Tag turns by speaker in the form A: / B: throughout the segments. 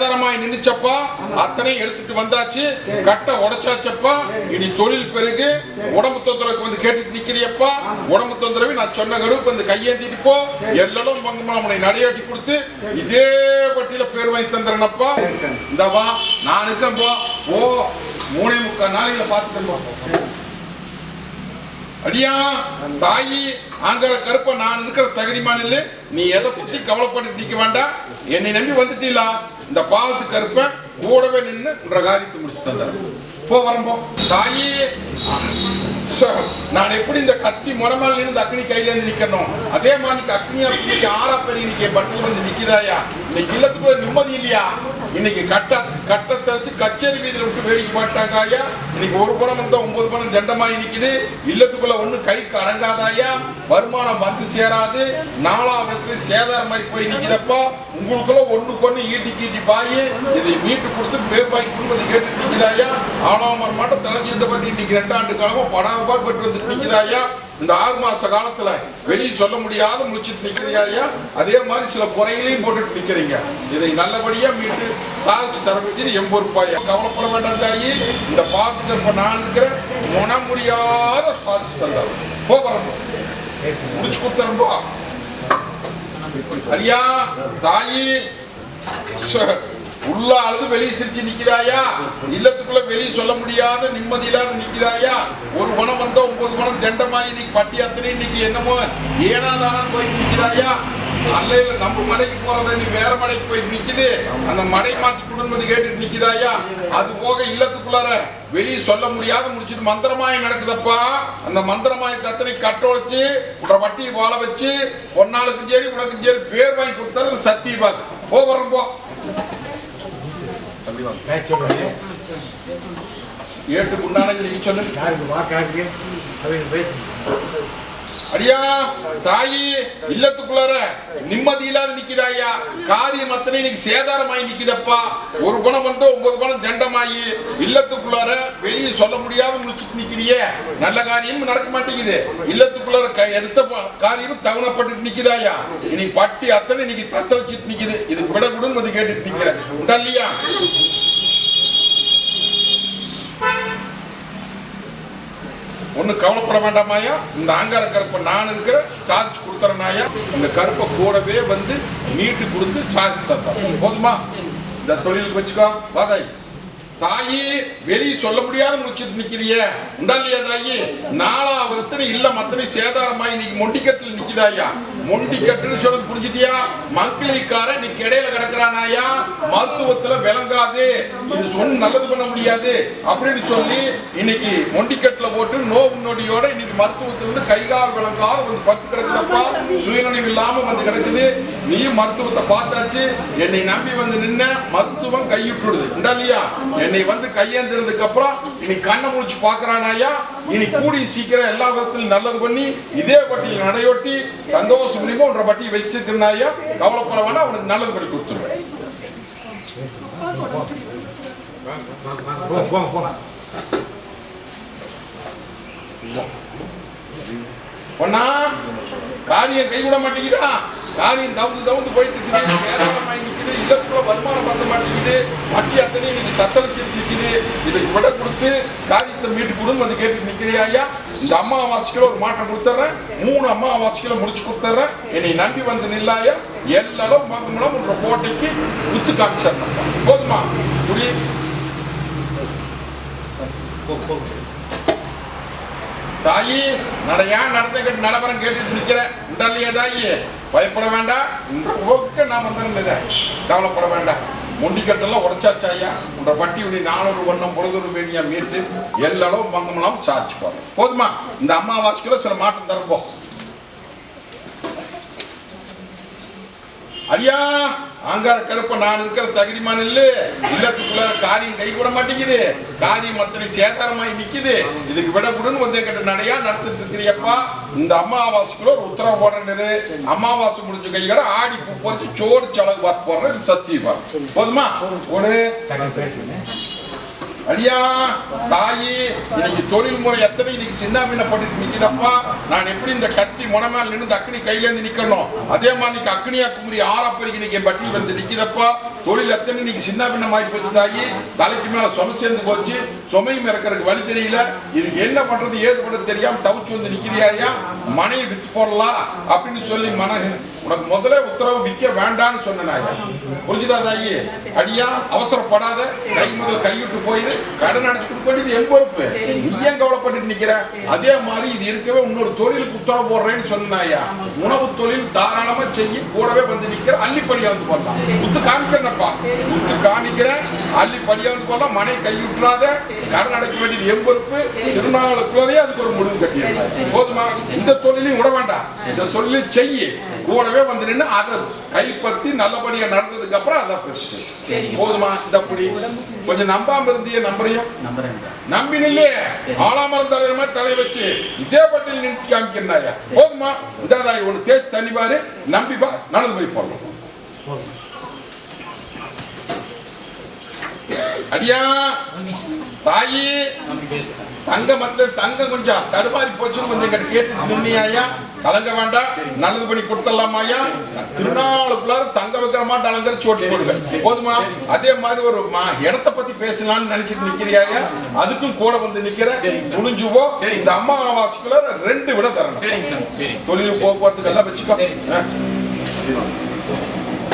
A: தண்டமாய் நின்னுச்சப்பா. அத்தனையும் எடுத்துட்டு வந்தாச்சு. கட்டை உடைச்சாச்சப்பா. இனி தொழில் பெருகு. உடம்பு தொந்தரவுக்கு வந்து கேட்டுட்டு நிக்கிறியப்பா. உடம்பு தொந்தரவு நான் சொன்ன கடுவுக்கு வந்து கையேந்திட்டு போ. எல்லாம் பங்குமா அவனை நடையாட்டி கொடுத்து. இதே பட்டியல பேர் வாங்கி தந்துறனப்பா. இந்த வா. நான் இருக்கேன் போ. ஓ மூணே முக்கால் நாளையில பார்த்துக்கணும் அடியா தாயி அங்க கருப்ப நான் இருக்கிற தகுதிமான இல்லை. நீ எதை பத்தி கவலைப்பட்டு நிக்க வேண்டாம். என்னை நம்பி வந்துட்டீங்களா? இந்த பாவத்து கருப்ப கூடவே நின்று என்ற காரியத்தை முடிச்சு தந்தார் போ வரம்போ தாயே. நான் எப்படி இந்த கத்தி முறமால் நின்று அக்னி கையில இருந்து நிக்கணும்? அதே மாதிரி அக்னியா பிடிக்க ஆறா பெரிய நிக்க பட்டு வந்து நிக்கிறாயா இன்னைக்கு இல்லத்துக்குள்ள நிம்மதி இல்லையா? இன்னைக்கு கட்ட கட்டத்தை வச்சு கச்சேரி வீதியில விட்டு வேடிக்கை போட்டாங்க ஐயா. இன்னைக்கு ஒரு பணம் வந்தா ஒன்பது பணம் ஜண்டமாயி நிக்குது. இல்லத்துக்குள்ள ஒண்ணு கைக்கு அடங்காதாயா வருமானம் வந்து சேராது. நாலாவது சேதாரமாய் போய் நிக்குதப்பா. உங்களுக்குள்ள ஒண்ணுக்கு கொண்டு ஈட்டி கீட்டி பாய். இதை மீட்டு கொடுத்து பேப்பாய் குடும்பத்தை கேட்டு நிக்குதாயா ஆனாமர் மாட்டம் தலைஞ்சிருந்தபடி இன்னைக்கு ரெண்டாண்டு காலமா படாத பெற்று வந்துட்டு நிக்குதாயா இந்த ஆறு மாச காலத்துல வெளியே சொல்ல முடியாத முடிச்சிட்டு நிக்கிறீங்க ஐயா? அதே மாதிரி சில குறைகளையும் போட்டுட்டு நிக்கிறீங்க. இதை நல்லபடியா மீட்டு சாதிச்சு தர வேண்டியது எண்பது ரூபாய் கவலைப்பட வேண்டாம் தாயி. இந்த பார்த்து இப்ப நான் இருக்கிறேன். முன முடியாத சாதிச்சு தந்தார். போகிறோம் முடிச்சு கொடுத்தரம்போ ஐயா தாயி. ச- உள்ள அழுது வெளியே சிரிச்சு நிக்கிறாயா? இல்லத்துக்குள்ள வெளியே சொல்ல முடியாத நிம்மதி இல்லாத நிக்கிறாயா? ஒரு குணம் வந்தா ஒன்பது குணம் தண்டமாயி இன்னைக்கு பட்டி அத்தனை இன்னைக்கு என்னமோ ஏனாதானம் போய் நிக்கிறாயா? அல்லையில நம்ம மடைக்கு போறத நீ வேற மடைக்கு போய் நிக்குது. அந்த மடை மாத்தி குடும்பத்தை கேட்டுட்டு நிக்குதாயா அது போக இல்லத்துக்குள்ளார வெளியே சொல்ல முடியாத முடிச்சிட்டு மந்திரமாயம் நடக்குதப்பா. அந்த மந்திரமாய தத்தனை கட்டோடைச்சு உட வட்டியை வாழ வச்சு பொன்னாளுக்கும் சரி உனக்கும் சரி பேர் வாங்கி கொடுத்தாரு சத்தியபாக். போ. வரோம் போ
B: சொல்றேன்
A: ஏட்டுக்கு உண்டான நீங்க சொல்லு.
B: யாருக்கு வாக்காச்சு அவங்க பேசுங்க.
A: அடியா தாயி இல்லத்துக்குள்ளார நிம்மதி இல்லாத நிக்குதாயா காரியம் அத்தனை இன்னைக்கு சேதாரமாயி நிக்குதப்பா. ஒரு குணம் வந்து ஒன்பது குணம் ஜண்டமாயி. இல்லத்துக்குள்ளார வெளியே சொல்ல முடியாத முடிச்சுட்டு நிக்கிறியே. நல்ல காரியம் நடக்க மாட்டேங்குது. இல்லத்துக்குள்ளார க- எடுத்த காரியமும் காரியம் தவணப்பட்டு நிக்குதாயா இன்னைக்கு பட்டி அத்தனை இன்னைக்கு தத்த வச்சுட்டு நிக்குது. இது விட விடுன்னு வந்து கேட்டுட்டு நிக்கிறேன். உண்டா இல்லையா? ஒன்றும் கவலைப்பட வேண்டாமாயா இந்த ஆங்கார கருப்பை நான் இருக்கிற சாதிச்சு கொடுத்துறேனாயா இந்த கருப்பை கூடவே வந்து நீட்டு கொடுத்து சாதிச்சு தரேன். போதுமா? இந்த தொழிலுக்கு வச்சுக்கோ. பாதாய் தாயி வெளியே சொல்ல முடியாத முடிச்சிட்டு நிக்கிறிய. உண்டா இல்லையா தாயி? நாலாவது இல்ல மத்தனை சேதாரமாயி இன்னைக்கு மொண்டிக்கட்டுல நிக்குதாயா? மொண்டிக்கட்டுன்னு சொல்றது புரிஞ்சுட்டியா? மங்கிலிக்கார இன்னைக்கு இடையில கிடக்குறானாயா? மருத்துவத்துல விளங்காது. இது சொன்ன நல்லது பண்ண முடியாது. அப்படின்னு சொல்லி இன்னைக்கு மொண்டிக்கட்டுல போட்டு நோவு நொடியோட இன்னைக்கு மருத்துவத்துல இருந்து கை கால் விளங்காத வந்து பத்து கிடக்குதப்பா. சுயநினைவு இல்லாம வந்து கிடக்குது. நீயும் மருத்துவத்தை பார்த்தாச்சு. என்னை நம்பி வந்து நின்ன மருத்துவம் கையிட்டுடுது உண்டா இல்லையா என்னை வந்து கையேந்திரதுக்கு அப்புறம் இனி கண்ணை முடிச்சு பாக்குறானாயா இனி கூடி சீக்கிரம் எல்லா விதத்திலும் நல்லது பண்ணி இதே பட்டியில் நடையொட்டி சந்தோஷம் மூலியமா உன்ற பட்டியை ஐயா. கவலைப்பட வேண்டாம் அவனுக்கு நல்லது பண்ணி கொடுத்துருவேன். பொண்ணா காரியம் கை விட மாட்டேங்குதா? காரியம் தவுந்து தவுந்து போயிட்டு இருக்குது வேதாளமாய் நிற்குது இல்லத்துக்குள்ள வருமானம் பத்த மாட்டேங்குது. வட்டி அத்தனை இன்னைக்கு தத்தளிச்சிட்டு நிக்குது இதுக்கு விட கொடுத்து காரியத்தை மீட்டு கொடுன்னு வந்து கேட்டு நிக்கிறியா ஐயா. இந்த அம்மாவாசைக்குள்ள ஒரு மாற்றம் கொடுத்துட்றேன் மூணு அம்மாவாசிக்கல முடிச்சு கொடுத்துட்றேன் என்னை நம்பி வந்து நில்லாயா எல்லாரும் மகமலம் உன்ற கோட்டைக்கு குத்து காமிச்சிடணும் போதுமா? குடி. தாயி நடையா நடந்த கேட்டு நடவரம் கேட்டுட்டு நிக்கிறேன். உண்டாலியா தாயி? பயப்பட வேண்டாம். உன்ற ஓக்க நான் வந்துருந்தேன். கவலைப்பட வேண்டாம். முண்டிக்கட்டெல்லாம் உடைச்சாச்சா ஐயா. உன்ற பட்டி உடைய நானூறு வண்ணம் பொழுது வேணியா மீட்டு எல்லளவும் மங்கமலாம் சார்ஜ் போறோம் போதுமா? இந்த அம்மாவாசிக்குள்ள சில மாற்றம் தரப்போம் ஐயா ஆங்கார கருப்ப நான் இருக்கிற தகுதிமான இல்ல. இல்லத்துக்குள்ள காரியம் கை கூட மாட்டேங்குது. காரியம் அத்தனை சேதாரமாய் நிக்குது. இதுக்கு விட விடுன்னு வந்து கிட்ட நடையா நடத்திட்டு இருக்கிறியப்பா இந்த அம்மாவாசைக்குள்ள ஒரு உத்தரவு போடுறது அமாவாசை முடிஞ்ச கையோட ஆடி பூ சோறு செலவு பார்த்து போடுறது சத்தியமா? போதுமா? ஒரு அடியா தாயி இன்னைக்கு தொழில் முறை எத்தனை? இன்னைக்கு சின்ன பின்னப்பட்டு நிக்குதப்பா. நான் எப்படி இந்த கத்தி முனமேல் நின்று அக்னி கையில இருந்து நிக்கணும்? அதே மாதிரி இன்னைக்கு அக்னியா குமரி ஆறாப்பறிக்கு இன்னைக்கு என் பட்டி வந்து நிக்குதப்பா. தொழில் எத்தனை? இன்னைக்கு சின்ன பின்னமாகி போச்சு தாயி. தலைக்கு மேல சுமை சேர்ந்து போச்சு. சுமையும் இறக்கறதுக்கு வழி தெரியல. இதுக்கு என்ன பண்றது? ஏது பண்றது தெரியாம தவிச்சு வந்து நிக்கிறியா மனையை வித்து போடலாம் அப்படின்னு சொல்லி மன உனக்கு முதல்ல உத்தரவு விற்க வேண்டாம்னு சொன்னாயா புரிஞ்சுதா தாயி? அடியா அவசரப்படாத கை முதல் கைவிட்டு போயிரு கடன் அடைச்சு கொடுக்க வேண்டியது என் பொறுப்பு. நீ ஏன் கவலைப்பட்டு நிக்கிற? அதே மாதிரி இது இருக்கவே இன்னொரு தொழிலுக்கு உத்தரவு போடுறேன்னு சொன்னாயா உணவு தொழில் தாராளமா செய்ய கூடவே வந்து நிக்கிற அள்ளிப்படியா வந்து போடலாம் உத்து காமிக்கிறேன்ப்பா. உத்து காமிக்கிறேன். அள்ளிப்படியா வந்து போடலாம் மனை கைவிட்டுறாத கடன் அடைக்க வேண்டியது என் பொறுப்பு. திருநாளுக்குள்ளே அதுக்கு ஒரு முடிவு கட்டிடுறேன் போதுமா? இந்த தொழிலையும் விட வேண்டாம். இந்த தொழிலை செய்ய. கூடவே வந்து நின்று அதை கைப்பற்றி நல்லபடியா நடந்ததுக்கு அப்புறம் அதை பிரச்சனை. போதுமா? இந்த அப்படி. கொஞ்சம் நம்பாம இருந்திய நம்பரையும்
C: நம்புறேன்
A: நம்பி நில்லே ஆளாமரம் தலைவர் மாதிரி தலை வச்சு இதே பட்டியல் நிறுத்தி காமிக்கிறாயா போதுமா? இதாதாய் ஒன்று தேய்ச்சி தண்ணி பாரு நம்பி பா நடந்து போய் போடலாம் அடியா. தாயி. தங்க மத்த தங்க கொஞ்சம் தடுமாறி போச்சுன்னு வந்து எங்கிட்ட கேட்டு நின்னியாயா கலங்க வேண்டாம். நல்லது பண்ணி கொடுத்துடலாமாயா திருநாளுக்குள்ளார தங்க வைக்கிற மாட்டேன் அலங்கரிச்சு ஓட்டி போடுங்க. போதுமா? அதே மாதிரி ஒரு இடத்த பத்தி பேசலாம்னு நினைச்சிட்டு நிக்கிறியாயா அதுக்கும் கூட வந்து நிக்கிற முடிஞ்சுவோ இந்த அம்மாவாசைக்குள்ள ரெண்டு விட தரணும். தொழில் போக்குவரத்துக்கு எல்லாம் வச்சுக்கோ.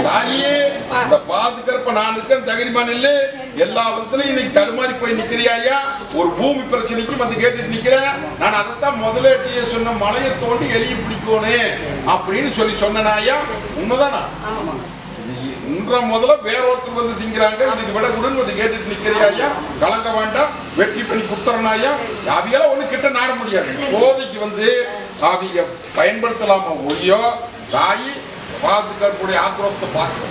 A: தாயே இந்த பாதுகாப்ப நான் இருக்கேன் தகரிமா நில்லு. எல்லா விதத்துலயும் இன்னைக்கு தடுமாறி போய் நிக்கிறியா ஒரு பூமி பிரச்சனைக்கும் வந்து கேட்டுட்டு நிக்கிறேன் நான் அதைத்தான் முதல்ல சொன்ன மலையை தோண்டி எளிய பிடிக்கணும் அப்படின்னு சொல்லி சொன்னனாயா உண்மைதானா? இன்ற முதல்ல வேற ஒருத்தர் வந்து திங்கிறாங்க. இதுக்கு விட குடுன்னு வந்து கேட்டுட்டு நிக்கிறியா கலங்க வேண்டாம். வெற்றி பண்ணி குத்துறனாயா அவையெல்லாம் ஒண்ணு கிட்ட நாட முடியாது. போதைக்கு வந்து அவைய பயன்படுத்தலாமா ஒழியோ? தாயி பாதுகாப்புடைய ஆக்ரோஷத்தை பார்க்கணும்.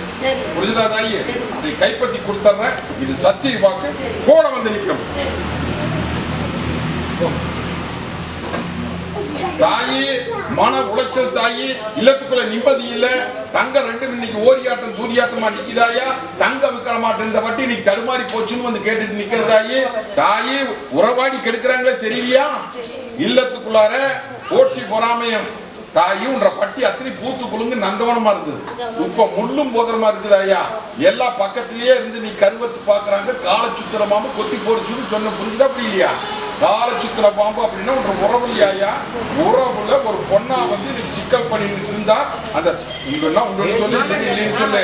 A: புரிஞ்சுதா தாயி. அதை கைப்பற்றி கொடுத்துறேன் இது சத்திய வாக்கு. கூட வந்து நிக்கணும். தாயி மன உளைச்சல் தாயி இல்லத்துக்குள்ள நிம்மதி இல்ல. தங்க ரெண்டு இன்னைக்கு ஓரியாட்டம் தூரியாட்டமா நிக்குதாயா? தங்க விக்கிற மாட்டேன் இந்த வட்டி இன்னைக்கு தடுமாறி போச்சுன்னு வந்து கேட்டுட்டு நிக்கிறதாயி தாயி. உறவாடி கெடுக்கிறாங்களே தெரியலையா? இல்லத்துக்குள்ளார போட்டி பொறாமையம் தாயுன்ற பட்டி அத்தனை பூத்து குலுங்கு நந்தவனமா இருந்தது இப்ப முள்ளும் போதரமா இருக்குது ஐயா. எல்லா பக்கத்திலேயே இருந்து நீ கருவத்து பாக்குறாங்க கால சுத்திரமாம கொத்தி போடுச்சுன்னு சொன்ன புரிஞ்சுதா அப்படி இல்லையா கால சுத்திர பாம்பு அப்படின்னா ஒரு உறவு இல்லையா உறவுல ஒரு பொண்ணா வந்து இன்னைக்கு சிக்கல் பண்ணிட்டு இருந்தா அந்த சொல்லி சொல்லி இல்லைன்னு சொல்லு.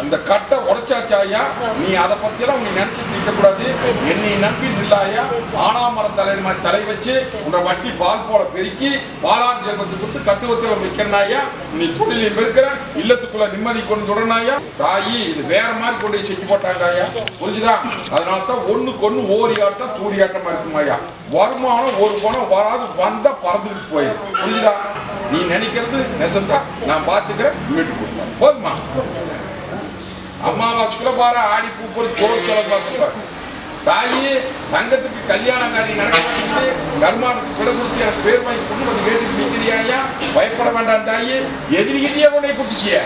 A: அந்த கட்டை உடைச்சாச்சா ஐயா? நீ அதை பத்தி எல்லாம் நீ நினைச்சிட்டு நிற்க கூடாது. என்னை நம்பி நில்லாயா ஆனாமரம் தலை மாதிரி தலை வச்சு உன்ற வட்டி பால் போல பெருக்கி பாலான் ஜெபத்துக்கு கொடுத்து கட்டுவத்தில் வைக்கிறனாயா நீ தொழிலையும் பெருக்கிற இல்லத்துக்குள்ள நிம்மதி கொண்டு தொடர்னாயா தாயி இது வேற மாதிரி கொண்டு செஞ்சு போட்டாங்க ஐயா. புரிஞ்சுதா? அதனால தான் ஒண்ணுக்கு ஒண்ணு ஓரியாட்டம் தூரியாட்டமா இருக்குமாயா வச்சுக்கலாம் வருமானம் ஒரு பணம் வராது வந்தா பறந்துட்டு போயிடும். புரியுதா நீ நினைக்கிறது நெசந்தா நான் பார்த்துக்கிறேன் வீட்டுக்கு கொடுப்பேன் போதுமா? அம்மாவாசுக்குள்ள பாரு ஆடி பூ போய் சோறு செலவு பார்த்துப்பாரு தாயி தங்கத்துக்கு கல்யாண காரியம் நடக்கிறது கர்மாவுக்கு கர்மானுக்கு விட கொடுத்து எனக்கு பேர் வாங்கி கொண்டு வந்து கேட்டு நிற்கிறியா பயப்பட வேண்டாம் தாயி. எதிரிகிட்டே உன்னை போய் குட்டிச்சிய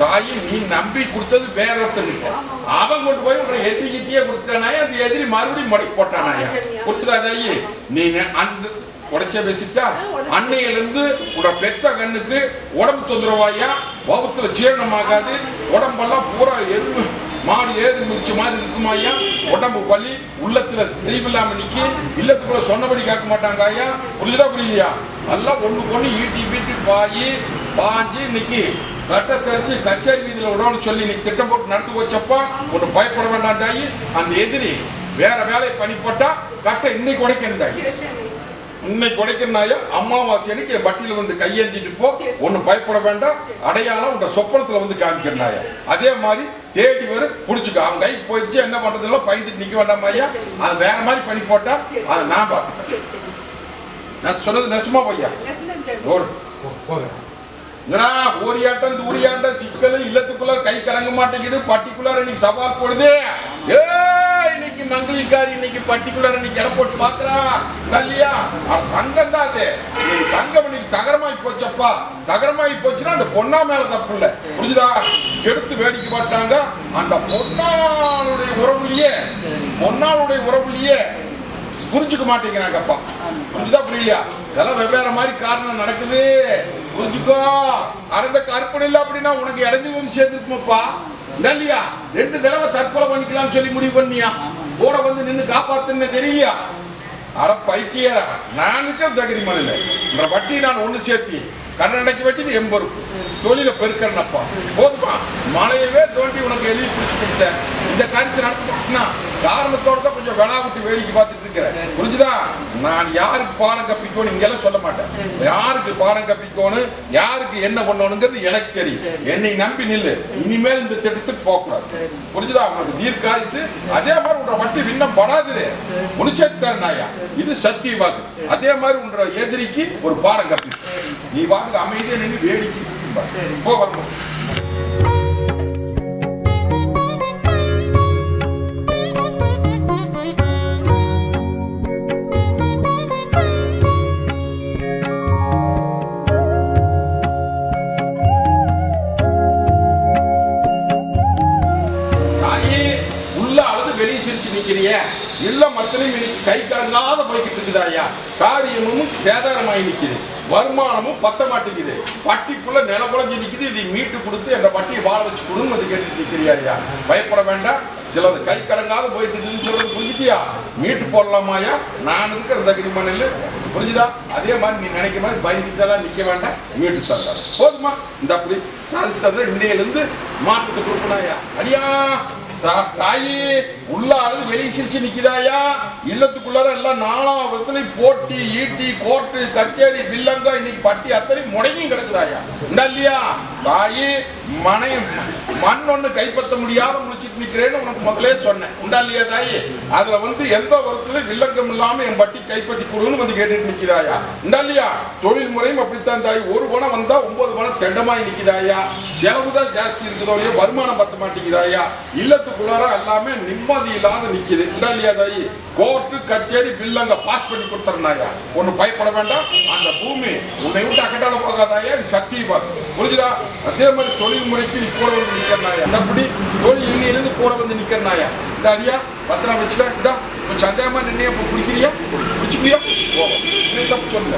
A: தாயி நீ நம்பி கொடுத்தது வேற ஒருத்தருக்கு அவன் கொண்டு போய் உன்னை கித்தியே கொடுத்தானாயா அந்த எதிரி மறுபடியும் மடக்கி போட்டானாயா? கொடுத்ததா தாயி? நீ அந்த உடைச்ச பேசிட்டா அன்னையில இருந்து உட பெத்த கண்ணுக்கு உடம்பு தொந்தரவாயா? வகுத்துல ஜீரணமாகாது. உடம்பெல்லாம் பூரா எறும்பு மாடு ஏறி முடிச்ச மாதிரி இருக்குமாயா? உடம்பு வலி உள்ளத்துல தெளிவில்லாம நிக்கி இல்லத்துக்குள்ள சொன்னபடி கேட்க மாட்டாங்க ஐயா புரியுதா புரியலையா? நல்லா ஒண்ணு ஒண்ணு ஈட்டி பீட்டி பாயி பாஞ்சு இன்னைக்கு கட்ட தெரிஞ்சு கச்சேரி வீதியில விடணும்னு சொல்லி நீ திட்டம் போட்டு நடத்து வச்சப்பா ஒன்று பயப்பட வேண்டாம் தாயி. அந்த எதிரி வேற வேலையை பண்ணி போட்டா கட்டை இன்னைக்கு உடைக்கணும் தாயி. இன்னைக்கு உடைக்கிறனாயா அமாவாசை அன்னைக்கு என் வட்டியில வந்து கையேந்திட்டு போ. ஒன்னும் பயப்பட வேண்டாம். அடையாளம் உங்க சொப்பனத்துல வந்து காமிக்கிறனாயா அதே மாதிரி தேடி வரும் புடிச்சுக்க. அவன் கைக்கு போயிடுச்சு என்ன பண்றதுலாம் பயந்துட்டு நிக்க வேண்டாம் ஐயா அது வேற மாதிரி பண்ணி போட்டா அதை நான் பார்த்துக்கிறேன் நான் சொன்னது நெசமா பையா ஓடு. என்னடா ஓரியாட்டம் தூரியாட்டம் சிக்கல் இல்லத்துக்குள்ள கை கறங்க மாட்டேங்குது. பர்டிகுலர் இன்னைக்கு சவால் போடுது. ஏய் இன்னைக்கு மங்களிக்காரி இன்னைக்கு பர்டிகுலர் இன்னைக்கு இடம் போட்டு பாக்குறா கல்லியா அது தங்கம் தான் அது. தங்கம் இன்னைக்கு தகரமாய் போச்சப்பா. தகரமாய் போச்சுன்னா அந்த பொண்ணா மேல தப்பு இல்ல. புரிஞ்சுதா? எடுத்து வேடிக்கை பார்த்தாங்க. அந்த பொன்னாளுடைய உறவுலயே பொன்னாளுடைய உறவுலயே புரிஞ்சுக்க மாட்டேங்கிறாங்கப்பா. புரியுதா புரியலையா இதெல்லாம் வெவ்வேறு மாதிரி காரணம் நடக்குது. புரிஞ்சுக்கோ. அடந்த கற்பனை இல்லை அப்படின்னா உனக்கு இடைஞ்சு வந்து சேர்ந்துருக்குமாப்பா. இல்லையா? ரெண்டு தடவை தற்கொலை பண்ணிக்கலாம்னு சொல்லி முடிவு பண்ணியா? கூட வந்து நின்று காப்பாத்துன்னு தெரியலையா? அட பைத்திய நான் இருக்கிற தகிரி இல்லை. இந்த வட்டி நான் ஒண்ணு சேர்த்தி கடன் அடைக்க வெட்டி எம்பொறுப்பு தொழில பெருக்கிறனப்பா. போதுமா மலையவே தோண்டி உனக்கு எழுதி பிடிச்சு கொடுத்தேன். இந்த காரியத்தை நடத்தினா காரணத்தோட தான் கொஞ்சம் வேளா விட்டு வேடிக்கை பார்த்துட்டு இருக்கிறேன். புரிஞ்சுதா? நான் யாருக்கு பாடம் கப்பிக்கணும் இங்கெல்லாம் சொல்ல மாட்டேன். யாருக்கு பாடம் கப்பிக்கணும் யாருக்கு என்ன பண்ணணுங்கிறது எனக்கு தெரியும். என்னை நம்பி நில்லு. இனிமேல் இந்த திட்டத்துக்கு போகக்கூடாது. புரிஞ்சுதா? உனக்கு தீர்க்காயுசு. அதே மாதிரி உன்ற வட்டி விண்ணம் படாது. முடிச்சேத்தார் நாயா. இது சத்திய வாக்கு அதே மாதிரி உன்ற எதிரிக்கு ஒரு பாடம் கப்பிக்கும் நீ வாக்கு அமைதியா நின்று வேடிக்கை. போ வரணும் தாயே உள்ள அழுது வெளியே சிரிச்சு நிக்கிறிய. இல்ல மத்தனையும் கை கடங்காத போய்கிட்டு இருக்குது ஐயா காரியமும் சேதாரமாகி நிக்குது. வருமானமும் பத்த மாட்டேங்குது. பட்டிக்குள்ள நில குழஞ்சி நிற்குது இதை மீட்டு கொடுத்து என்ற பட்டியை வாழ வச்சு கொடுன்னு வந்து கேட்டுட்டு நிற்கிறியா பயப்பட வேண்டாம். சிலது கை கடங்காத போயிட்டு இருக்குதுன்னு சொல்றது புரிஞ்சுட்டியா? மீட்டு போடலாமாயா நான் இருக்கிற தகிரிமணில் புரிஞ்சுதா? அதே மாதிரி நீ நினைக்கிற மாதிரி பயந்துட்டெல்லாம் நிற்க வேண்டாம். மீட்டு தந்தாரு போதுமா? இந்த அப்படி சாதித்து தந்த இன்னையிலிருந்து மாற்றத்தை கொடுக்கணாயா அடியா! தாயி உள்ள அழுது வெளியே சிரிச்சு நிக்கிறாயா இல்லத்துக்குள்ளார எல்லாம் நாலாவது விதத்துல போட்டி ஈட்டி கோர்ட்டு கச்சேரி வில்லங்க இன்னைக்கு பட்டி அத்தனை முடங்கியும் கிடக்குதாயா இல்லையா? தாயி மனை மண் ஒண்ணு கைப்பற்ற முடியாத முடிச்சிட்டு நிக்கிறேன்னு உனக்கு முதலே சொன்னேன். உண்டா இல்லையா தாயி? அதுல வந்து எந்த விதத்துல வில்லங்கம் இல்லாம என் பட்டி கைப்பற்றி கொடுன்னு வந்து கேட்டுட்டு நிக்கிறாயா? உண்டா இல்லையா? தொழில் முறையும் அப்படித்தான் தாய். ஒரு பணம் வந்தா ஒன்பது பணம் தெண்டமாய் நிக்குதாயா? செலவு தான் ஜாஸ்தி இருக்குதோ இல்லையோ வருமானம் பத்த மாட்டேங்கிறாயா இல்லத்துக்குள்ளார எல்லாமே நிம்மதி இல்லாத நிக்குது. உண்டா இல்லையா தாயி? கோர்ட்டு கச்சேரி பில்லங்க பாஸ் பண்ணி கொடுத்துறனாயா? ஒன்னு பயப்பட வேண்டாம். அந்த பூமி உன்னை விட்டு அக்கட்டால போகாதாயா? சக்தி பார்க்க புரிஞ்சுதா? அதே மாதிரி தொழில் முறைக்கு நீ கூட வந்து நிக்கிறனாயா? அப்படி தொழில் இன்னிலிருந்து கூட வந்து நிக்கிறனாயா? இந்த அடியா பத்திரம் வச்சுக்க இதா கொஞ்சம் சந்தேகமா நின்னே இப்போ பிடிக்கிறியா பிடிச்சிக்கிறியா போவோம் தப்பு சொல்லுங்க.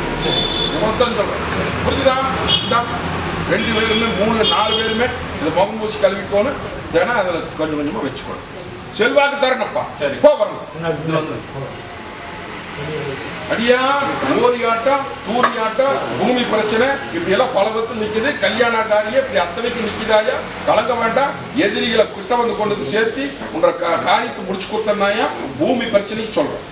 A: உனத்தான் சொல்றேன். புரிஞ்சுதா? இந்தா ரெண்டு பேருமே மூணு நாலு பேருமே இந்த முகம் பூசி கழுவிக்கோணும் தினம் அதில் கொஞ்சம் கொஞ்சமாக வச்சுக்கணும். செல்வாக்கு தரணும்ப்பா சரி. போ வரணும். அடியா ஓரியாட்டம் தூரியாட்டம் பூமி பிரச்சனை இப்படி எல்லாம் பல விதத்தில் நிக்குது. கல்யாண காரிய இப்படி அத்தனைக்கு நிக்குதாயா? கலங்க வேண்டாம். எதிரிகளை கிட்ட வந்து கொண்டு வந்து சேர்த்து உன்ற கா- காரியத்தை முடிச்சு கொடுத்தனாயா பூமி பிரச்சனைக்கு சொல்றேன்.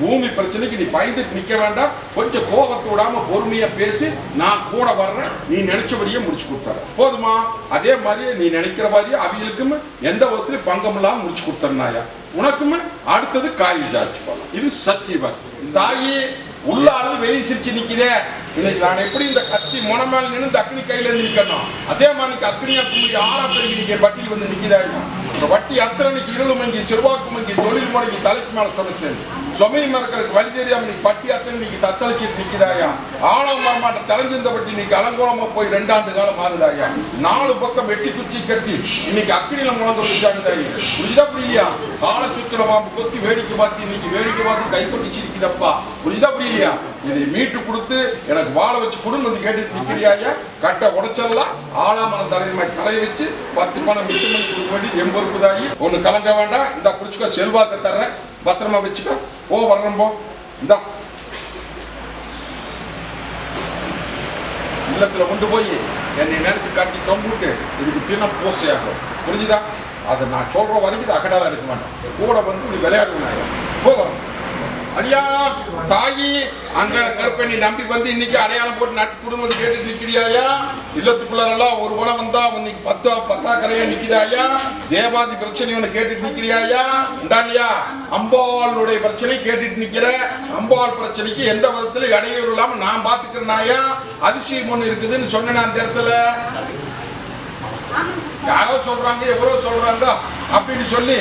A: பூமி பிரச்சனைக்கு நீ பயந்துட்டு நிக்க வேண்டாம். கொஞ்சம் கோபத்தை விடாம பொறுமையா பேசி நான் கூட வர்றேன். நீ நினைச்சபடியே முடிச்சு கொடுத்தற போதுமா? அதே மாதிரி நீ நினைக்கிற மாதிரி அவங்களுக்கும் எந்த ஒருத்தரும் பங்கம் இல்லாம முடிச்சு கொடுத்தனாயா உனக்குமே அடுத்தது காரியம் ஜாதிச்சு பண்ணலாம் இது சத்தியவாதி தாயி உள்ள வெளி சிரிச்சு நிக்கிறேன் இன்னைக்கு நான் எப்படி இந்த கத்தி முனை மேல நின்று இந்த அக்னி கையில இருந்து நிக்கணும் அதே மாதிரி அக்னியா கும்பி ஆறா பெருகி நிக்க பட்டியல் வந்து நிக்கிறாங்க இந்த வட்டி அத்தனைக்கு இருளு மங்கி செல்வாக்கு மங்கி தொழில் முறைக்கு தலைக்கு மேல சமைச்சேன் சுமை மறக்கிறதுக்கு வழி தெரியாம நீ பட்டி அத்தனை இன்னைக்கு தத்தளிச்சிட்டு நிக்கிறாயா ஆழம் வரமாட்ட தலைஞ்சிருந்த பட்டி இன்னைக்கு அலங்கோலமா போய் ரெண்டாண்டு காலம் ஆகுதாயா? நாலு பக்கம் வெட்டி குச்சி கட்டி இன்னைக்கு அக்னியில முழந்து வச்சுட்டாங்க தாயி. புரிஞ்சுதா புரியலையா? கால சுத்திர பாம்பு கொத்தி வேடிக்கை பார்த்து இன்னைக்கு வேடிக்கை பார்த்து கை கொட்டி சிரிக்கிறப்பா புரியுதா புரியலையா? இதை மீட்டு கொடுத்து எனக்கு வாழ வச்சு கொடுன்னு வந்து கேட்டுட்டு நிக்கிறியாயா? கட்ட உடைச்சிடலாம் ஆளாமன தலைமை தலையை வச்சு பத்து பணம் மிச்சம் பண்ணி கொடுக்க வேண்டி எம்பொறுப்பு தாயி ஒன்று கலங்க வேண்டாம். இந்த பிடிச்சிக்கோ செல்வாக்க தர்றேன். பத்திரமா வச்சுக்கோ. போ வரணும் போ. இந்தா. இல்லத்தில் கொண்டு போய் என்னை நினைச்சு காட்டி தொங்கிட்டு இதுக்கு தினம் பூசையாகும். புரிஞ்சுதா? அதை நான் சொல்கிற வரைக்கும் இது அக்கடால இருக்க மாட்டேன். கூட வந்து நீ விளையாடுவேன் வரணும் அடியா தாயி அங்க கற்பனை நம்பி வந்து இன்னைக்கு அடையாளம் போட்டு நட்டு குடும்பம் கேட்டுட்டு நிக்கிறியாயா இல்லத்துக்குள்ளாரெல்லாம் ஒரு குணம் வந்தா இன்னைக்கு பத்தா பத்தா கரையா நிக்கிறாயா தேவாதி பிரச்சனை ஒண்ணு கேட்டுட்டு நிக்கிறியாயா உண்டாலியா அம்பாளுடைய பிரச்சனை கேட்டுட்டு நிக்கிற அம்பாள் பிரச்சனைக்கு எந்த விதத்துல இடையூறு இல்லாம நான் பாத்துக்கிறேனாயா அதிசயம் ஒண்ணு இருக்குதுன்னு சொன்னேன் அந்த இடத்துல? யாரோ சொல்றாங்க எவரோ சொல்றாங்க அப்படின்னு சொல்லி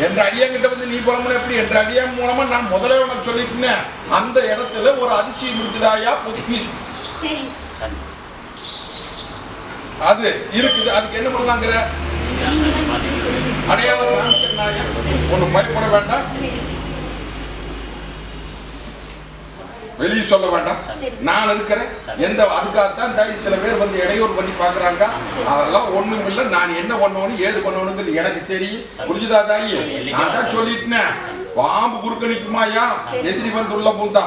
A: என்ற அடியாங்கிட்ட வந்து நீ புலம்புன எப்படி? என்ற அடியான் மூலமா நான் முதல்ல உனக்கு சொல்லிட்டேன். அந்த இடத்துல ஒரு அதிசயம் இருக்குதாயா? புத்தி.
C: சரி.
A: அது இருக்குது. அதுக்கு என்ன பண்ணலாங்கிற? அடையாளம் ஒண்ணு பயப்பட வேண்டாம். வெளியே சொல்ல வேண்டாம். நான் இருக்கிறேன். எந்த அதுக்காகத்தான் தாய் சில பேர் வந்து இடையூறு பண்ணி பாக்குறாங்க அதெல்லாம் ஒண்ணும் இல்ல. நான் என்ன பண்ணணும் ஏது பண்ணணுங்கிறது எனக்கு தெரியும். புரிஞ்சுதா தாயி? நான் தான் சொல்லிட்டேன். பாம்பு குறுக்க நிக்குமாயா எதிரி வந்து உள்ள பூந்தா?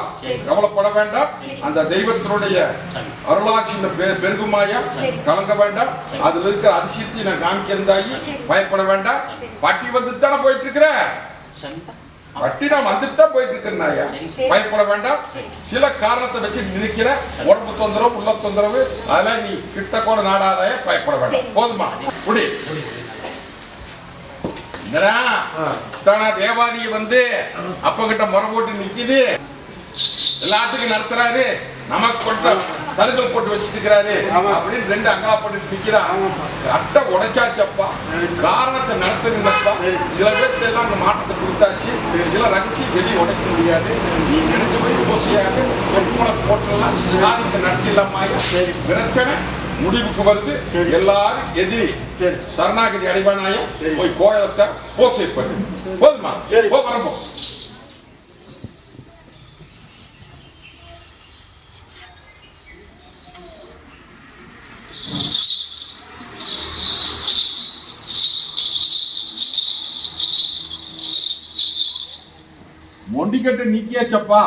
A: கவலைப்பட வேண்டாம். அந்த தெய்வத்தினுடைய அருளாசி பெருகுமாயா கலங்க வேண்டாம். அதுல இருக்கிற அதிசயத்தை நான் காமிக்கிறேன் தாயி. பயப்பட வேண்டாம். பட்டி வந்து தானே போயிட்டு இருக்கிற வட்டி நான் வந்துட்டு தான் போயிட்டு இருக்கேன் ஐயா
C: சரி.
A: பயப்பட வேண்டாம். சில காரணத்தை வச்சு நினைக்கிற உடம்பு தொந்தரவு உள்ள தொந்தரவு அதெல்லாம் நீ கிட்ட கூட நாடாதாய பயப்பட வேண்டாம். போதுமா? குடி. இத்தனை தேவாதிய வந்து அப்ப கிட்ட முறை போட்டு நிக்குது? எல்லாத்துக்கும் நடத்துறாரு. நமக்கு கொஞ்சம் தடுக்கல் போட்டு வச்சிட்டு இருக்கிறாரு அப்படின்னு ரெண்டு அங்கலா போட்டு நிக்கிறான் அட்டை உடைச்சாச்சப்பா. காரணத்தை நடத்துறீங்கப்பா சில பேருக்கு எல்லாம் அந்த மாற்றத்தை கொடுத்தாச்சு. சில ரகசியம் வெளியே உடைக்க முடியாது. நீ நினைச்சபடி ஓசையாக பொறுப்புமலை போட்டெல்லாம் காரியத்தை நடத்திடலாமாயா பிரச்சனை முடிவுக்கு வருது. எல்லாரும் எதிரி. சரணாகதி அடைவானாயா? போய் கோயிலத்தை போசை பண்ணு போதுமா? போ வரப்போ மொண்டிக்கட்டை நீக்கியாச்சப்பா.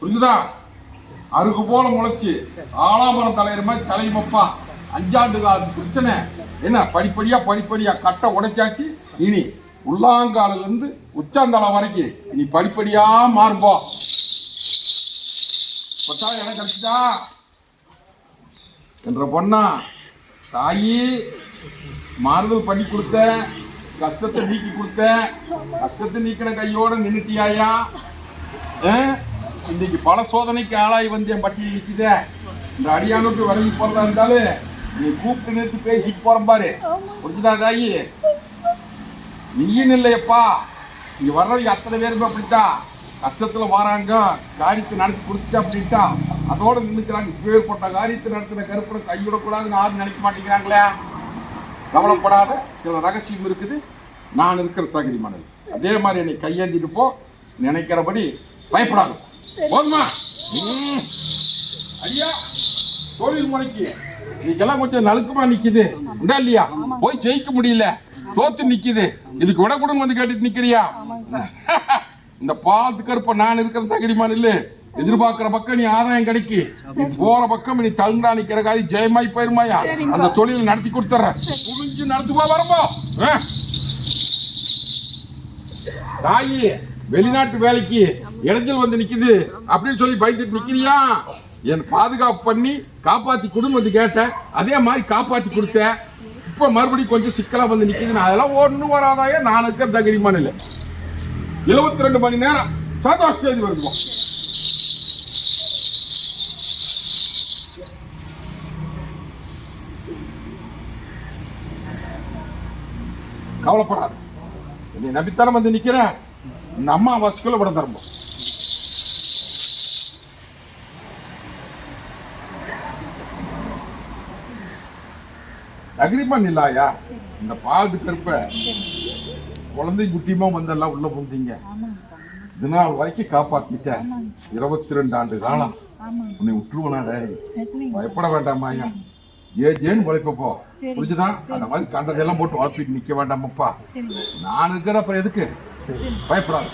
A: புரிஞ்சுதா? அருகு போல முளைச்சு. ஆலாமரம் தலையிற மாதிரி தலைமப்பா அஞ்சாண்டு கால பிரச்சனை. என்ன படிப்படியா படிப்படியா கட்டை உடைச்சாச்சு. இனி உள்ளாங்காலில் இருந்து உச்சாந்தலம் வரைக்கும் இனி படிப்படியா மாறுப்போம் எனக்கு இடம் கிடைச்சிட்டா என்ற பொண்ணா தாயி மாறுதல் பண்ணி கொடுத்தேன். கஷ்டத்தை நீக்கி கொடுத்த கஷ்டத்தை நீக்கின கையோட நின்னுட்டியாயா? இன்னைக்கு பல சோதனைக்கு ஆளாய் வந்து என் பட்டியல் நிற்குத இந்த அடியானுக்கு விலகி போறதா இருந்தாலும் நீ கூப்பிட்டு நிறுத்தி பேசிட்டு போற பாரு. புரிஞ்சுதா தாயி? நீயும் இல்லையப்பா. இங்க வர்றவங்க அத்தனை பேருமே அப்படித்தான். கஷ்டத்துல வராங்க காரியத்தை நடத்தி கொடுத்துட்டு அப்படின்ட்டா. அதோட நின்றுக்கிறாங்க இப்பவே போட்ட காரியத்தை நடத்தின கருப்பனை கைவிடக்கூடாதுன்னு யாரும் நினைக்க மாட்டேங்கிறாங்களே. கவலைப்படாத சில ரகசியம் இருக்குது. நான் இருக்கிற தகுதி மனது அதே மாதிரி என்னை கையேந்திட்டு போ. நினைக்கிறபடி பயப்படாது. போதுமா? ஐயா தொழில் முறைக்கு இதுக்கெல்லாம் கொஞ்சம் நலுக்கமா நிக்குது. உண்டா இல்லையா? போய் ஜெயிக்க முடியல. தோத்து நிக்குது. இதுக்கு விட கூட வந்து கேட்டுட்டு நிக்கிறியா? இந்த பாத்து கருப்ப நான் இருக்கிற தகுதிமான் இல்ல. எதிர்பார்க்கிற பக்கம் நீ ஆதாயம் கிடைக்கு. நீ போற பக்கம் நீ தகுந்தா நிக்கிற காதி ஜெயமாய் போயிருமாயா? அந்த தொழில் நடத்தி கொடுத்துற புரிஞ்சு நடத்துவா வரப்போ தாயி வெளிநாட்டு வேலைக்கு இடைஞ்சல் வந்து நிக்குது அப்படின்னு சொல்லி பயந்துட்டு நிக்கிறியா? என் பாதுகாப்பு பண்ணி காப்பாத்தி கொடுன்னு வந்து கேட்டேன். அதே மாதிரி காப்பாத்தி கொடுத்தேன். இப்ப மறுபடியும் கொஞ்சம் சிக்கலா வந்து நிக்குது நான் அதெல்லாம் ஒண்ணு வராதாய நான் இருக்கிற தகுதிமான இல்லை எழுபத்தி ரெண்டு மணி நேரம். சந்தோஷ செய்தி வருதுமா கவலைப்படாது. நீ நம்பித்தனம் வந்து நிக்கிறேன். வசுக்குள்ள விட தரம்போ அக்ரிமெண்ட் இல்லாயா இந்த பால் கருப்ப குழந்தை குட்டியுமா வந்தெல்லாம் உள்ள புந்தீங்க இது நாள் வரைக்கும் காப்பாத்திட்டேன் இருபத்தி ரெண்டு ஆண்டு காலம். உன்னை விட்டுருவனா டேய் பயப்பட வேண்டாமா ஐயா ஏ ஜேன்னு உழைப்ப போ? புரிஞ்சுதா? அந்த மாதிரி கண்டதெல்லாம் போட்டு வளர்ப்பிட்டு நிக்க வேண்டாமப்பா. நான் இருக்கிற அப்புறம் எதுக்கு? பயப்படாது.